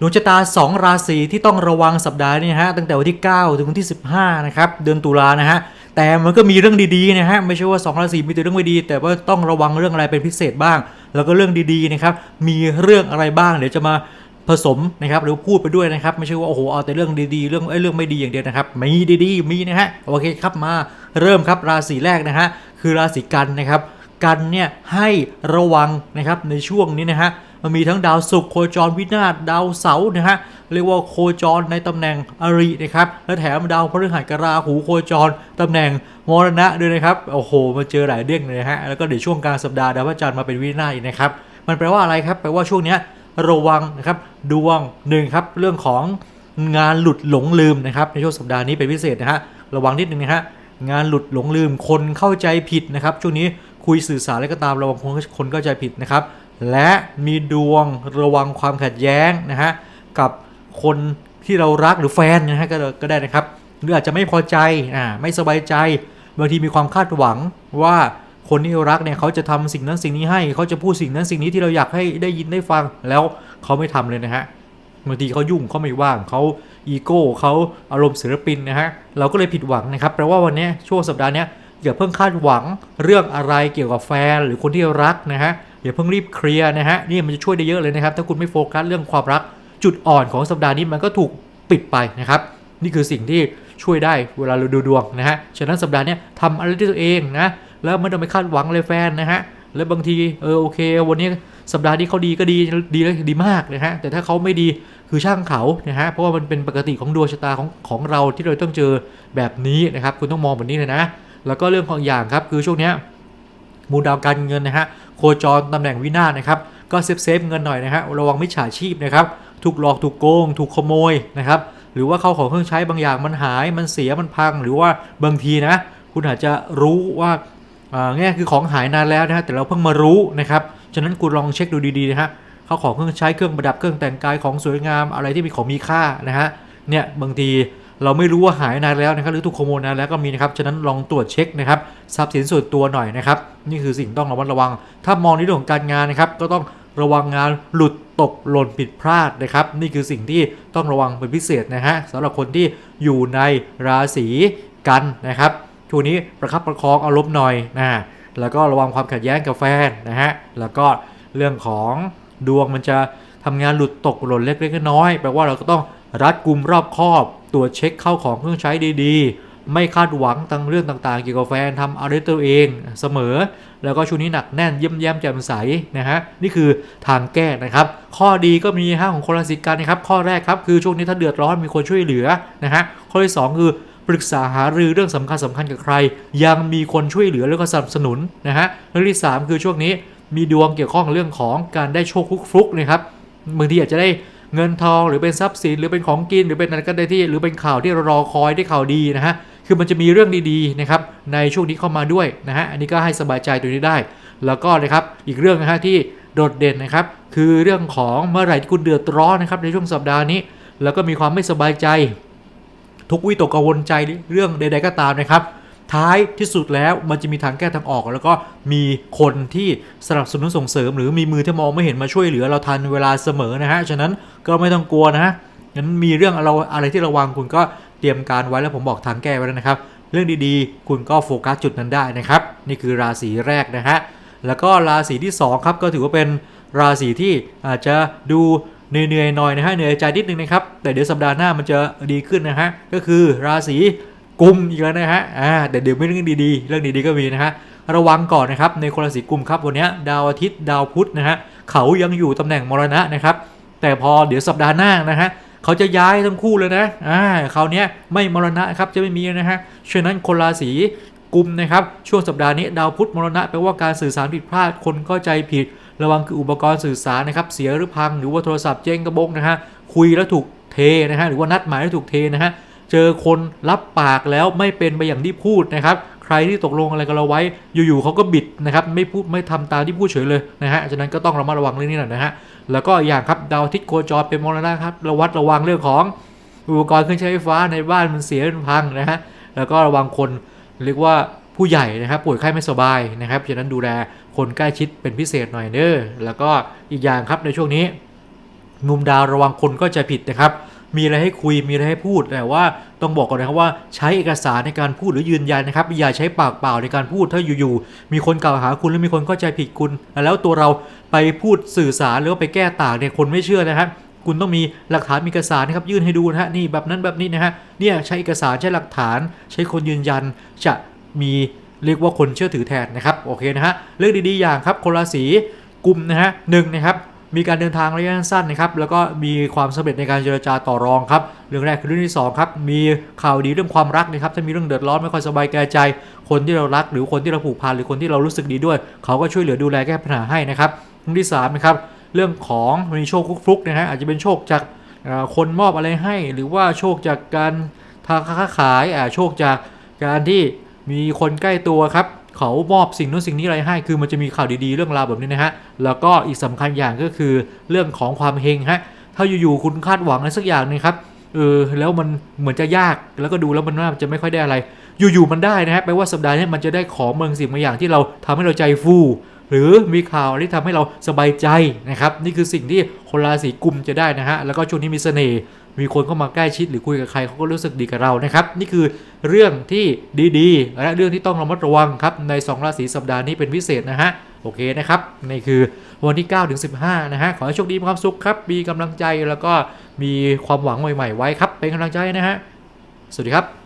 ดวงชะตา 2 ราศีที่ต้องระวังสัปดาห์นี้ฮะตั้งแต่วันที่ 9 ถึงวันที่ 15 นะครับเดือนตุลานะฮะแต่มันก็มีเรื่องดีๆนะฮะไม่ใช่ว่า 2 ราศีมีแต่เรื่องไม่ดี แต่ว่าต้องระวังเรื่องอะไรเป็นพิเศษบ้าง แล้วก็เรื่องดีๆนะครับมีเรื่องอะไรบ้างเดี๋ยวจะมาผสมนะครับหรือพูดไปด้วยนะครับไม่ใช่ว่าโอ้โหเอาแต่เรื่องดีๆเรื่องเอ้เรื่องไม่ดีอย่างเดียวนะครับมีดีๆมีนะฮะโอเคครับมาเริ่มครับราศีแรกนะฮะคือราศีกันนะครับกันเนี่ยให้ระวังนะครับในช่วงนี้นะฮะ มันมีทั้งดาวศุกร์โคจรวินาศดาวเสาร์นะฮะเรียกว่าโคจรในตำแหน่งอรินะครับและแถมดาวพฤหัสกราหูโคจรตำแหน่งมรณะด้วยนะครับโอ้โหมาเจอหลายเด้งเลยนะฮะแล้วก็เดี๋ยวช่วงกลางสัปดาห์ดาวพระจันทร์มาเป็นวินาศอีกนะครับมันแปลว่าอะไรครับแปลว่าช่วงเนี้ยระวังนะครับดวงหนึ่งครับเรื่องของงานหลุดหลงลืมนะครับในช่วงสัปดาห์นี้เป็นพิเศษนะฮะระวังนิดนึงนะฮะงานหลุดหลงลืมคนเข้าใจผิดนะครับช่วงนี้คุยสื่อสารอะไรก็ตามระวังคนคนเข้าใจผิดนะครับ และมีดวงระวังความขัดแย้งนะฮะกับคนที่เรารักหรือแฟนนะฮะก็ก็ได้นะครับหรืออาจจะไม่พอใจอ่าไม่สบายใจบางทีมีความคาดหวังว่าคนที่เรารักเนี่ยเขาจะทำสิ่งนั้นสิ่งนี้ให้เขาจะพูดสิ่งนั้นสิ่งนี้ที่เราอยากให้ได้ยินได้ฟังแล้วเขาไม่ทำเลยนะฮะบางทีเขายุ่งเขาไม่ว่างเขาอีโก้เขาอารมณ์ศิลปินนะฮะเราก็เลยผิดหวังนะครับแปลว่าวันนี้ช่วงสัปดาห์นี้อย่าเพิ่งคาดหวังเรื่องอะไรเกี่ยวกับแฟนหรือคนที่รักนะฮะอย่าเพิ่งรีบเคลียร์นะฮะนี่มันจะช่วยได้เยอะเลยนะครับ ถ้าคุณไม่โฟกัสเรื่องความรักจุดอ่อนของสัปดาห์นี้มันก็ถูกปิดไปนะครับ นี่คือสิ่งที่ช่วยได้เวลาเราดูดวงนะฮะฉะนั้นสัปดาห์นี้ทำอะไรด้วยตัวเองนะ แล้วไม่ต้องไปคาดหวังเลยแฟนนะฮะแล้วบางทีเออโอเค วันนี้สัปดาห์นี้เขาดีก็ดีดีแล้วดีมากนะฮะแต่ถ้าเขาไม่ดีคือช่างเขานะฮะเพราะว่ามันเป็นปกติของดวงชะตาของของเราที่เราต้องเจอแบบนี้นะครับ คุณต้องมองแบบนี้เลยนะ แล้วก็เรื่องของอย่างครับคือช่วงนี้มูลดาวการเงินนะฮะ โคจรตำแหน่งวินาศนะครับ ก็เซฟเซฟเงินหน่อยนะฮะระวังมิจฉาชีพนะครับ ถูกหลอกถูกโกง ถูกขโมยนะครับ หรือว่าเข้าของเครื่องใช้บางอย่างมันหาย มันเสีย มันพัง หรือว่าบางทีนะ คุณอาจจะรู้ว่าอ่าเนี่คือของหายนานแล้วนะฮะ แต่เราเพิ่งมารู้นะครับ ฉะนั้นคุณลองเช็คดูดีๆนะฮะเข้าของเครื่องใช้ เครื่องประดับ เครื่องแต่งกาย ของสวยงาม อะไรที่มีของมีค่านะฮะ เนี่ยบางที เราไม่รู้ว่าหายนานแล้วนะครับหรือถูกขโมยนานแล้วก็มีนะครับฉะนั้นลองตรวจเช็คนะครับทรัพย์สินส่วนตัวหน่อยนะครับนี่คือสิ่งต้องระมัดระวัง ถ้ามองในเรื่องของการงานนะครับ ก็ต้องระวังงานหลุดตกหล่นผิดพลาดนะครับ นี่คือสิ่งที่ต้องระวังเป็นพิเศษนะฮะสำหรับคนที่อยู่ในราศีกันนะครับช่วงนี้ประคับประคองอารมณ์หน่อยนะแล้วก็ระวังความขัดแย้งกับแฟนนะฮะแล้วก็เรื่องของดวงมันจะทำงานหลุดตกหล่นเล็กๆน้อยๆแปลว่าเราก็ต้อง รัดกุมรอบคอบตรวจเช็คเข้าของเครื่องใช้ดีๆ ไม่คาดหวังตั้งเรื่องต่างๆ เกี่ยวกับแฟนทำอะไรตัวเองเสมอ แล้วก็ช่วงนี้หนักแน่นเยี่ยมแย้มแจ่มใสนะฮะนี่คือทางแก้นะครับ ข้อดีก็มีฮะของคนราศีกันนะครับ ข้อแรกครับคือช่วงนี้ถ้าเดือดร้อนมีคนช่วยเหลือนะฮะข้อที่สองคือปรึกษาหารือเรื่องสำคัญสำคัญกับใคร ยังมีคนช่วยเหลือแล้วก็สนับสนุนนะฮะเรื่องที่สามคือช่วงนี้มีดวงเกี่ยวข้องเรื่องของการได้โชคฟลุกๆนะครับบางทีอาจจะได้ เงินทองหรือเป็นทรัพย์สินหรือเป็นของกินหรือเป็นอะไรก็ได้ที่ หรือเป็นข่าวที่เรารอคอยได้ข่าวดีนะฮะคือมันจะมีเรื่องดีๆนะครับในช่วงนี้เข้ามาด้วยนะฮะอันนี้ก็ให้สบายใจตรงนี้ได้ แล้วก็นะครับอีกเรื่องนะฮะที่โดดเด่นนะครับคือเรื่องของเมื่อไหร่ที่คุณเดือดร้อนนะครับในช่วงสัปดาห์นี้ แล้วก็มีความไม่สบายใจ ทุกวิตกกังวลใจเรื่องใด ๆก็ตามนะครับ ท้ายที่สุดแล้วมันจะมีทางแก้ทางออก แล้วก็มีคนที่สนับสนุนส่งเสริม หรือมีมือที่มองไม่เห็นมาช่วยเหลือเราทันเวลาเสมอนะฮะฉะนั้นก็ไม่ต้องกลัวนะฮะงั้นมีเรื่องเราอะไรที่ระวังคุณก็เตรียมการไว้แล้วผมบอกทางแก้ไว้แล้วนะครับ เรื่องดีๆ คุณก็โฟกัสจุดนั้นได้นะครับ นี่คือราศีแรกนะฮะแล้วก็ราศีที่สองครับก็ถือว่าเป็นราศีที่อาจจะดูเหนื่อยๆหน่อยนะฮะเหนื่อยใจนิดนึงนะครับแต่เดี๋ยวสัปดาห์หน้ามันจะดีขึ้นนะฮะก็คือราศี กุมอีกแล้วนะฮะอ่าแต่เดี๋ยวไม่เรื่องดีๆ เรื่องดีๆก็มีนะฮะระวังก่อนนะครับในคนราศีกุมครับวันนี้ดาวอาทิตย์ดาวพุธนะฮะเขายังอยู่ตำแหน่งมรณะนะครับ แต่พอเดี๋ยวสัปดาห์หน้านะฮะเขาจะย้ายทั้งคู่เลยนะอ่าคราวนี้ไม่มรณะครับจะไม่มีนะฮะฉะนั้นคนราศีกุมนะครับช่วงสัปดาห์นี้ดาวพุธมรณะแปลว่าการสื่อสารผิดพลาดคนเข้าใจผิด ระวังคืออุปกรณ์สื่อสารนะครับเสียหรือพังหรือว่าโทรศัพท์เจ๊งกระบงนะฮะคุยแล้วถูกเทนะฮะหรือว่านัดหมายแล้วถูกเทนะฮะ เจอคนรับปากแล้วไม่เป็นไปอย่างที่พูดนะครับ ใครที่ตกลงอะไรกับเราไว้ อยู่ๆเขาก็บิดนะครับ ไม่พูดไม่ทำตามที่พูดเฉยเลยนะฮะ ฉะนั้นก็ต้องระมัดระวังเรื่องนี้หน่อยนะฮะ แล้วก็อย่างครับดาวอาทิตย์โคจรเป็นมรณะครับ ระวัดระวังเรื่องของอุปกรณ์เครื่องใช้ไฟฟ้าในบ้านมันเสียมันพังนะฮะ แล้วก็ระวังคนเรียกว่าผู้ใหญ่นะครับป่วยไข้ไม่สบายนะครับ ฉะนั้นดูแลคนใกล้ชิดเป็นพิเศษหน่อยเด้อ แล้วก็อีกอย่างครับในช่วงนี้มุมดาวระวังคนก็จะผิดนะครับ มีอะไรให้คุยมีอะไรให้พูดแต่ว่าต้องบอกก่อนนะครับว่าใช้เอกสารในการพูดหรือยืนยันนะครับอย่าใช้ปากเปล่าในการพูดถ้าอยู่ๆมีคนกล่าวหาคุณหรือมีคนเข้าใจผิดคุณ แล้วตัวเราไปพูดสื่อสารหรือว่าไปแก้ต่างเนี่ยคนไม่เชื่อนะครับคุณต้องมีหลักฐานมีเอกสารนะครับยื่นให้ดูนะฮะนี่แบบนั้นแบบนี้นะฮะเนี่ยใช้เอกสารใช้หลักฐานใช้คนยืนยันจะมีเรียกว่าคนเชื่อถือแทนนะครับโอเคนะฮะเรื่องดีๆอย่างครับคนราศีกุมนะฮะหนึ่งนะครับ มีการเดินทางระยะสั้นนะครับแล้วก็มีความสำเร็จในการเจรจาต่อรองครับเรื่องแรกคือเรื่องที่สองครับมีข่าวดีเรื่องความรักนะครับถ้ามีเรื่องเดือดร้อนไม่ค่อยสบายแก่ใจ คนที่เรารัก หรือคนที่เราผูกพันหรือคนที่เรารู้สึกดีด้วย เขาก็ช่วยเหลือดูแลแก้ปัญหาให้นะครับเรื่องที่สามนะครับเรื่องของมีโชคฟลุกนะฮะอาจจะเป็นโชคจากคนมอบอะไรให้ หรือว่าโชคจากการทางค้าขายโชคจากการที่มีคนใกล้ตัวครับ เขามอบสิ่งนู้นสิ่งนี้อะไรให้ คือมันจะมีข่าวดีๆเรื่องราวแบบนี้นะฮะ แล้วก็อีกสำคัญอย่างก็คือเรื่องของความเฮงฮะ ถ้าอยู่ๆคุณคาดหวังอะไรสักอย่างหนึงครับ เออ แล้วมันเหมือนจะยาก แล้วก็ดูแล้วมันน่าจะไม่ค่อยได้อะไร อยู่ๆมันได้นะฮะ แปลว่าสัปดาห์นี้มันจะได้ของเมืองสิ่งบางอย่างที่เราทำให้เราใจฟูหรือมีข่าวที่ทำให้เราสบายใจนะครับ นี่คือสิ่งที่คนราศีกุมจะได้นะฮะ แล้วก็ช่วงนี้มีเสน่ห์ มีคนเข้ามาใกล้ชิดหรือคุยกับใครเขาก็รู้สึกดีกับเรานะครับ นี่คือเรื่องที่ดีๆ และเรื่องที่ต้องระมัดระวังครับใน 2 ราศีสัปดาห์นี้เป็นพิเศษนะฮะโอเคนะครับนี่คือวันที่ 9 ถึง 15 นะฮะ ขอให้โชคดีมีความสุขครับ มีกำลังใจแล้วก็มีความหวังใหม่ๆไว้ครับ เป็นกำลังใจนะฮะ สวัสดีครับ